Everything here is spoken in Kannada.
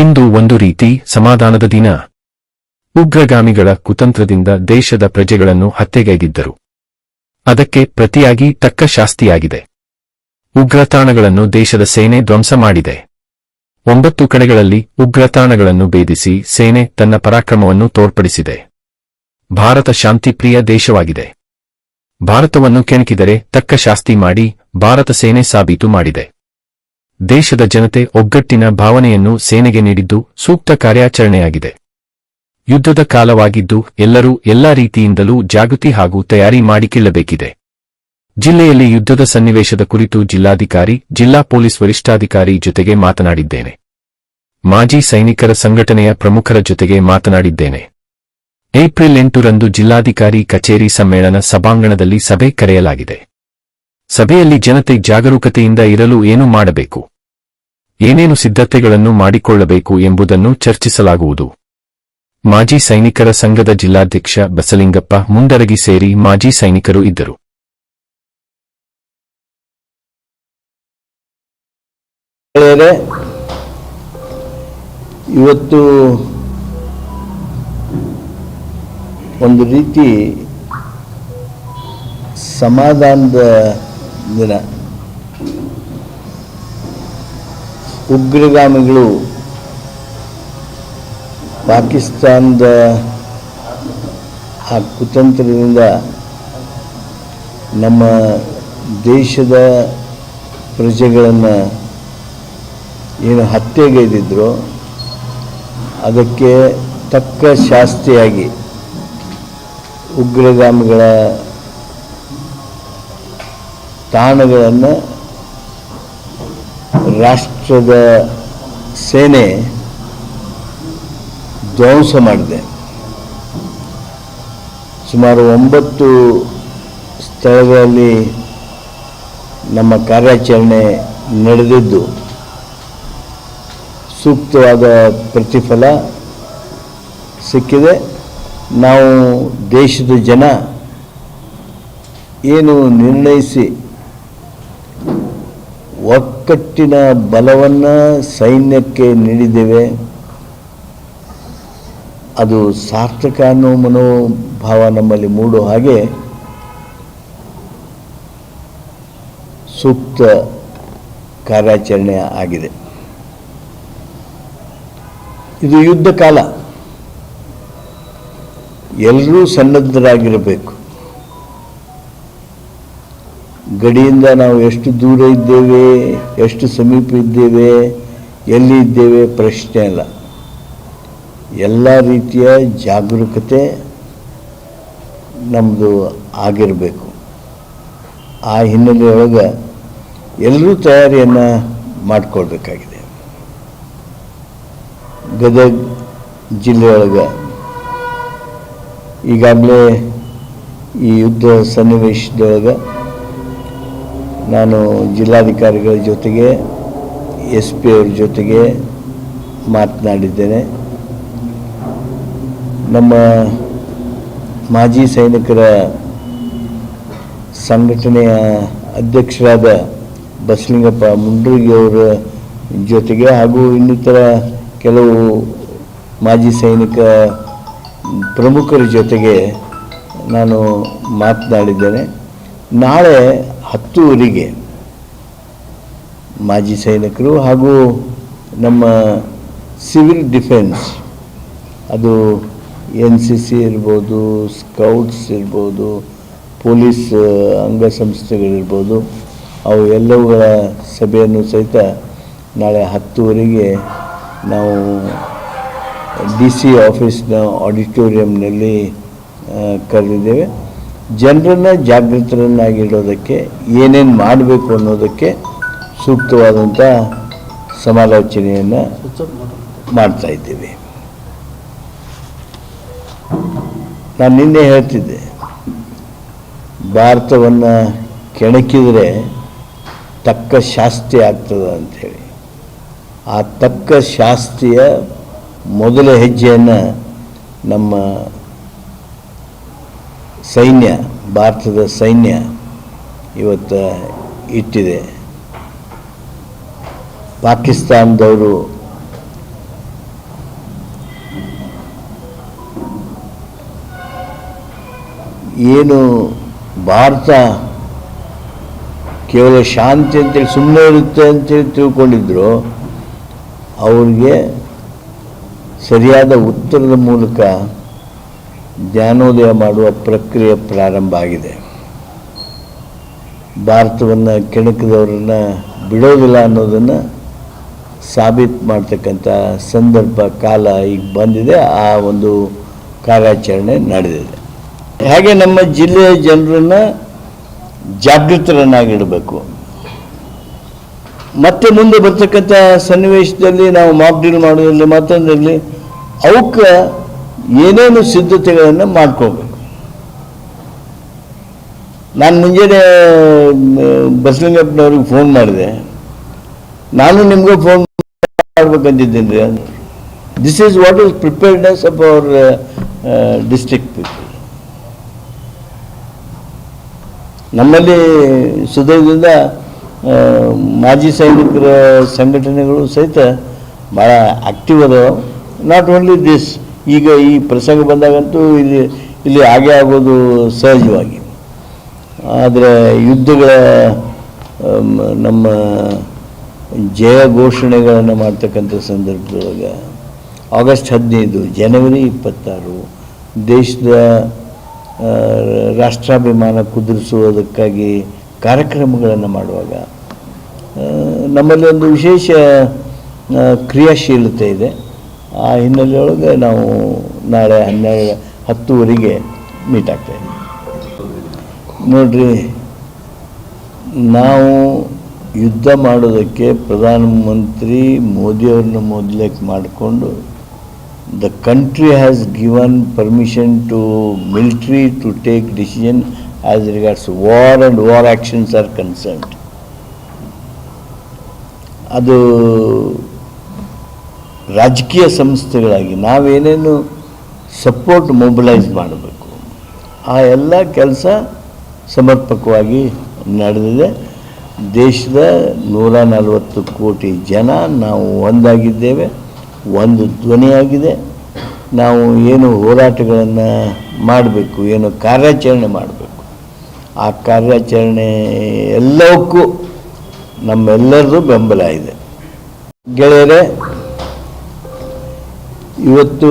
ಇಂದು ಒಂದು ರೀತಿ ಸಮಾಧಾನದ ದಿನ. ಉಗ್ರಗಾಮಿಗಳ ಕುತಂತ್ರದಿಂದ ದೇಶದ ಪ್ರಜೆಗಳನ್ನು ಹತ್ಯೆಗೈದಿದ್ದರು. ಅದಕ್ಕೆ ಪ್ರತಿಯಾಗಿ ತಕ್ಕ ಶಾಸ್ತಿಯಾಗಿದೆ. ಉಗ್ರತಾಣಗಳನ್ನು ದೇಶದ ಸೇನೆ ಧ್ವಂಸ ಮಾಡಿದೆ. ಒಂಬತ್ತು ಕಡೆಗಳಲ್ಲಿ ಉಗ್ರತಾಣಗಳನ್ನು ಭೇದಿಸಿ ಸೇನೆ ತನ್ನ ಪರಾಕ್ರಮವನ್ನು ತೋರ್ಪಡಿಸಿದೆ. ಭಾರತ ಶಾಂತಿಪ್ರಿಯ ದೇಶವಾಗಿದೆ. ಭಾರತವನ್ನು ಕೆಣಕಿದರೆ ತಕ್ಕ ಶಾಸ್ತಿ ಮಾಡಿ ಭಾರತ ಸೇನೆ ಸಾಬೀತು ಮಾಡಿದೆ. ದೇಶದ ಜನತೆ ಒಗ್ಗಟ್ಟಿನ ಭಾವನೆಯನ್ನು ಸೇನೆಗೆ ನೀಡಿದ್ದು ಸೂಕ್ತ ಕಾರ್ಯಾಚರಣೆಯಾಗಿದೆ. ಯುದ್ಧದ ಕಾಲವಾಗಿದ್ದು ಎಲ್ಲರೂ ಎಲ್ಲಾ ರೀತಿಯಿಂದಲೂ ಜಾಗೃತಿ ಹಾಗೂ ತಯಾರಿ ಮಾಡಿಕೊಳ್ಳಬೇಕಿದೆ. ಜಿಲ್ಲೆಯಲ್ಲಿ ಯುದ್ಧದ ಸನ್ನಿವೇಶದ ಕುರಿತು ಜಿಲ್ಲಾಧಿಕಾರಿ, ಜಿಲ್ಲಾ ಪೊಲೀಸ್ ವರಿಷ್ಠಾಧಿಕಾರಿ ಜೊತೆಗೆ ಮಾತನಾಡಿದ್ದೇನೆ. ಮಾಜಿ ಸೈನಿಕರ ಸಂಘಟನೆಯ ಪ್ರಮುಖರ ಜೊತೆಗೆ ಮಾತನಾಡಿದ್ದೇನೆ. ಏಪ್ರಿಲ್ ಎಂಟರಂದು ಜಿಲ್ಲಾಧಿಕಾರಿ ಕಚೇರಿ ಸಮ್ಮೇಳನ ಸಭಾಂಗಣದಲ್ಲಿ ಸಭೆ ಕರೆಯಲಾಗಿದೆ. ಸಭೆಯಲ್ಲಿ ಜನತೆ ಜಾಗರೂಕತೆಯಿಂದ ಇರಲು ಏನು ಮಾಡಬೇಕು? ಏನೇನು ಸಿದ್ಧತೆಗಳನ್ನು ಮಾಡಿಕೊಳ್ಳಬೇಕು ಎಂಬುದನ್ನು ಚರ್ಚಿಸಲಾಗುವುದು. ಮಾಜಿ ಸೈನಿಕರ ಸಂಘದ ಜಿಲ್ಲಾಧ್ಯಕ್ಷ ಬಸಲಿಂಗಪ್ಪ ಮುಂಡರಗಿ ಸೇರಿ ಮಾಜಿ ಸೈನಿಕರು ಇದ್ದರು. ಇವತ್ತು ಒಂದು ರೀತಿ ಸಮಾಧಾನದ ದಿನ. ಉಗ್ರಗಾಮಿಗಳು ಪಾಕಿಸ್ತಾನದ ಆ ಕುತಂತ್ರದಿಂದ ನಮ್ಮ ದೇಶದ ಪ್ರಜೆಗಳನ್ನು ಏನು ಹತ್ಯೆಗೈದಿದ್ರು ಅದಕ್ಕೆ ತಕ್ಕ ಶಾಸ್ತಿಯಾಗಿ ಉಗ್ರಗಾಮಿಗಳ ತಾಣಗಳನ್ನು ರಾಷ್ಟ್ರದ ಸೇನೆ ಧ್ವಂಸ ಮಾಡಿದೆ. ಸುಮಾರು ಒಂಬತ್ತು ಸ್ಥಳಗಳಲ್ಲಿ ನಮ್ಮ ಕಾರ್ಯಾಚರಣೆ ನಡೆದಿದ್ದು. ಸೂಕ್ತವಾದ ಪ್ರತಿಫಲ ಸಿಕ್ಕಿದೆ. ನಾವು ದೇಶದ ಜನ ಏನು ನಿರ್ಣಯಿಸಿ ಒಕ್ಕಟ್ಟಿನ ಬಲವನ್ನು ಸೈನ್ಯಕ್ಕೆ ನೀಡಿದ್ದೇವೆ. ಅದು ಸಾರ್ಥಕ ಅನ್ನೋ ಮನೋಭಾವ ನಮ್ಮಲ್ಲಿ ಮೂಡೋ ಹಾಗೆ ಸೂಕ್ತ ಕಾರ್ಯಾಚರಣೆ ಆಗಿದೆ. ಇದು ಯುದ್ಧ ಕಾಲ. ಎಲ್ಲರೂ ಸನ್ನದ್ಧರಾಗಿರಬೇಕು. ಗಡಿಯಿಂದ ನಾವು ಎಷ್ಟು ದೂರ ಇದ್ದೇವೆ, ಎಷ್ಟು ಸಮೀಪ ಇದ್ದೇವೆ, ಎಲ್ಲಿ ಇದ್ದೇವೆ ಪ್ರಶ್ನೆ ಅಲ್ಲ ಎಲ್ಲ ರೀತಿಯ ಜಾಗರೂಕತೆ ನಮ್ಮದು ಆಗಿರಬೇಕು. ಆ ಹಿನ್ನೆಲೆಯೊಳಗೆ ಎಲ್ಲರೂ ತಯಾರಿಯನ್ನು ಮಾಡಿಕೊಳ್ಬೇಕಾಗಿದೆ. ಗದಗ ಜಿಲ್ಲೆಯೊಳಗೆ ಈಗಾಗಲೇ ಈ ಯುದ್ಧ ಸನ್ನಿವೇಶದೊಳಗೆ ನಾನು ಜಿಲ್ಲಾಧಿಕಾರಿಗಳ ಜೊತೆಗೆ ಎಸ್ ಪಿ ಅವ್ರ ಜೊತೆಗೆ ಮಾತನಾಡಿದ್ದೇನೆ. ನಮ್ಮ ಮಾಜಿ ಸೈನಿಕರ ಸಂಘಟನೆಯ ಅಧ್ಯಕ್ಷರಾದ ಬಸಲಿಂಗಪ್ಪ ಮುಂಡ್ರಿಗೆ ಅವರ ಜೊತೆಗೆ ಹಾಗೂ ಇನ್ನಿತರ ಕೆಲವು ಮಾಜಿ ಸೈನಿಕ ಪ್ರಮುಖರ ಜೊತೆಗೆ ನಾನು ಮಾತನಾಡಿದ್ದೇನೆ. ನಾಳೆ ಹತ್ತುವರೆಗೆ ಮಾಜಿ ಸೈನಿಕರು ಹಾಗೂ ನಮ್ಮ ಸಿವಿಲ್ ಡಿಫೆನ್ಸ್, ಅದು ಎನ್ ಸಿ ಸಿ ಇರ್ಬೋದು, ಸ್ಕೌಟ್ಸ್ ಇರ್ಬೋದು, ಪೊಲೀಸ್ ಅಂಗಸಂಸ್ಥೆಗಳಿರ್ಬೋದು, ಅವು ಎಲ್ಲವುಗಳ ಸಭೆಯನ್ನು ಸಹಿತ ನಾಳೆ ಹತ್ತುವರೆಗೆ ನಾವು ಡಿ ಸಿ ಆಫೀಸ್ನ ಆಡಿಟೋರಿಯಂನಲ್ಲಿ ಕರೆದಿದ್ದೇವೆ. ಜನರನ್ನು ಜಾಗೃತರನ್ನಾಗಿಡೋದಕ್ಕೆ ಏನೇನು ಮಾಡಬೇಕು ಅನ್ನೋದಕ್ಕೆ ಸೂಕ್ತವಾದಂಥ ಸಮಾಲೋಚನೆಯನ್ನು ಮಾಡ್ತಾ ಇದ್ದೀವಿ. ನಾನು ನಿನ್ನೆ ಹೇಳ್ತಿದ್ದೆ, ಭಾರತವನ್ನು ಕೆಣಕಿದರೆ ತಕ್ಕ ಶಾಸ್ತಿ ಆಗ್ತದೆ ಅಂಥೇಳಿ ಆ ತಕ್ಕ ಶಾಸ್ತಿಯ ಮೊದಲ ಹೆಜ್ಜೆಯನ್ನು ನಮ್ಮ ಸೈನ್ಯ, ಭಾರತದ ಸೈನ್ಯ ಇವತ್ತು ಇಟ್ಟಿದೆ. ಪಾಕಿಸ್ತಾನದವರು ಏನು ಭಾರತ ಕೇವಲ ಶಾಂತಿ ಅಂತೇಳಿ ಸುಮ್ಮನೆ ಇರುತ್ತೆ ಅಂತೇಳಿ ತಿಳ್ಕೊಂಡಿದ್ರು, ಅವ್ರಿಗೆ ಸರಿಯಾದ ಉತ್ತರದ ಮೂಲಕ ಜ್ಞಾನೋದಯ ಮಾಡುವ ಪ್ರಕ್ರಿಯೆ ಪ್ರಾರಂಭ ಆಗಿದೆ. ಭಾರತವನ್ನು ಕೆಣಕದವರನ್ನು ಬಿಡೋದಿಲ್ಲ ಅನ್ನೋದನ್ನು ಸಾಬೀತು ಮಾಡ್ತಕ್ಕಂಥ ಸಂದರ್ಭ ಕಾಲ ಈಗ ಬಂದಿದೆ. ಆ ಒಂದು ಕಾರ್ಯಾಚರಣೆ ನಡೆದಿದೆ. ಹಾಗೆ ನಮ್ಮ ಜಿಲ್ಲೆಯ ಜನರನ್ನು ಜಾಗೃತರನ್ನಾಗಿಡಬೇಕು. ಮತ್ತೆ ಮುಂದೆ ಬರ್ತಕ್ಕಂಥ ಸನ್ನಿವೇಶದಲ್ಲಿ ನಾವು ಮಾಕ್ ಡೀಲ್ ಮಾಡೋದ್ರಲ್ಲಿ ಮತ್ತೊಂದರಲ್ಲಿ ಅವಕ್ಕೆ ಏನೇನು ಸಿದ್ಧತೆಗಳನ್ನು ಮಾಡ್ಕೋಬೇಕು? ನಾನು ಮುಂಜಾನೆ ಬಸಲಿಂಗಪ್ಪನವ್ರಿಗೆ ಫೋನ್ ಮಾಡಿದೆ. ನಾನು ನಿಮಗೂ ಫೋನ್ ಮಾಡ್ಬೇಕಂತಿದ್ದೀನಿ ರೀ ಅಂತ this is what is preparedness of our district people ನಮ್ಮಲ್ಲಿ ಸುದಯದಿಂದ ಮಾಜಿ ಸೈನಿಕರ ಸಂಘಟನೆಗಳು ಸಹಿತ ಭಾಳ ಆಕ್ಟಿವ್ ಅದಾವೆ. ನಾಟ್ ಓನ್ಲಿ ದಿಸ್ ಈಗ ಈ ಪ್ರಸಂಗ ಬಂದಾಗಂತೂ ಇಲ್ಲಿ ಇಲ್ಲಿ ಹಾಗೆ ಆಗೋದು ಸಹಜವಾಗಿ. ಆದರೆ ಯುದ್ಧಗಳ ನಮ್ಮ ಜಯ ಘೋಷಣೆಗಳನ್ನು ಮಾಡ್ತಕ್ಕಂಥ ಸಂದರ್ಭದೊಳಗೆ ಆಗಸ್ಟ್ ಹದಿನೈದು, ಜನವರಿ ಇಪ್ಪತ್ತಾರು, ದೇಶದ ರಾಷ್ಟ್ರಾಭಿಮಾನ ಕುದುರಿಸುವುದಕ್ಕಾಗಿ ಕಾರ್ಯಕ್ರಮಗಳನ್ನು ಮಾಡುವಾಗ ನಮ್ಮಲ್ಲಿ ಒಂದು ವಿಶೇಷ ಕ್ರಿಯಾಶೀಲತೆ ಇದೆ. ಆ ಹಿನ್ನೆಲೆಯೊಳಗೆ ನಾವು ನಾಳೆ ಹನ್ನೆರಡು ಹತ್ತುವರೆಗೆ ಮೀಟ್ ಆಗ್ತೇವೆ. ನೋಡ್ರಿ, ನಾವು ಯುದ್ಧ ಮಾಡೋದಕ್ಕೆ ಪ್ರಧಾನಮಂತ್ರಿ ಮೋದಿಯವ್ರನ್ನ ಮೊದಲೇಕ್ ಮಾಡಿಕೊಂಡು the country has given permission to military to take decision as regards war and war actions are concerned ಅದು ರಾಜಕೀಯ ಸಂಸ್ಥೆಗಳಾಗಿ ನಾವೇನೇನು ಸಪೋರ್ಟ್ ಮೊಬಿಲೈಸ್ ಮಾಡಬೇಕು, ಆ ಎಲ್ಲ ಕೆಲಸ ಸಮರ್ಪಕವಾಗಿ ನಡೆದಿದೆ. ದೇಶದ ನೂರ ನಲವತ್ತು ಕೋಟಿ ಜನ ನಾವು ಒಂದಾಗಿದ್ದೇವೆ, ಒಂದು ಧ್ವನಿಯಾಗಿದೆ. ನಾವು ಏನು ಹೋರಾಟಗಳನ್ನು ಮಾಡಬೇಕು, ಏನು ಕಾರ್ಯಾಚರಣೆ ಮಾಡಬೇಕು, ಆ ಕಾರ್ಯಾಚರಣೆ ಎಲ್ಲವಕ್ಕೂ ನಮ್ಮೆಲ್ಲರದು ಬೆಂಬಲ ಇದೆ. ಗೆಳೆಯರೇ ಇವತ್ತು